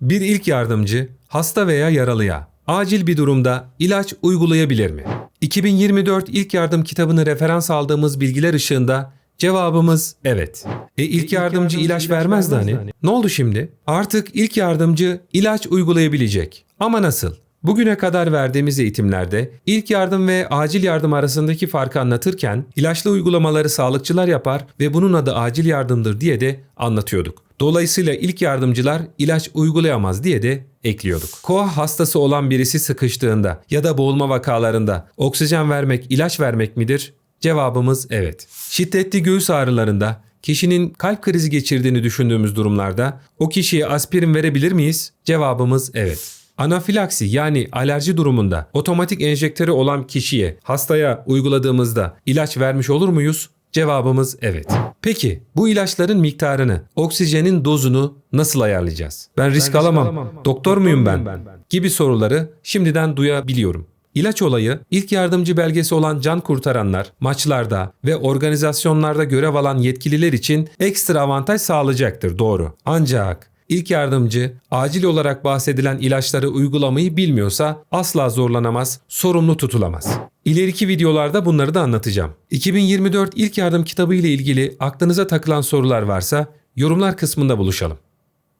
Bir ilk yardımcı hasta veya yaralıya acil bir durumda ilaç uygulayabilir mi? 2024 ilk yardım kitabını referans aldığımız bilgiler ışığında cevabımız evet. E ilk yardımcı ilaç vermezdi hani. Ne oldu şimdi? Artık ilk yardımcı ilaç uygulayabilecek. Ama nasıl? Bugüne kadar verdiğimiz eğitimlerde ilk yardım ve acil yardım arasındaki farkı anlatırken ilaçlı uygulamaları sağlıkçılar yapar ve bunun adı acil yardımdır diye de anlatıyorduk. Dolayısıyla ilk yardımcılar ilaç uygulayamaz diye de ekliyorduk. Koa hastası olan birisi sıkıştığında ya da boğulma vakalarında oksijen vermek ilaç vermek midir? Cevabımız evet. Şiddetli göğüs ağrılarında kişinin kalp krizi geçirdiğini düşündüğümüz durumlarda o kişiye aspirin verebilir miyiz? Cevabımız evet. Anafilaksi yani alerji durumunda otomatik enjektörü olan kişiye, hastaya uyguladığımızda ilaç vermiş olur muyuz? Cevabımız evet. Peki bu ilaçların miktarını, oksijenin dozunu nasıl ayarlayacağız? Ben risk, alamam. Doktor muyum ben? Gibi soruları şimdiden duyabiliyorum. İlaç olayı ilk yardımcı belgesi olan can kurtaranlar, maçlarda ve organizasyonlarda görev alan yetkililer için ekstra avantaj sağlayacaktır doğru. Ancak ilk yardımcı acil olarak bahsedilen ilaçları uygulamayı bilmiyorsa asla zorlanamaz, sorumlu tutulamaz. İleriki videolarda bunları da anlatacağım. 2024 ilk yardım kitabı ile ilgili aklınıza takılan sorular varsa yorumlar kısmında buluşalım.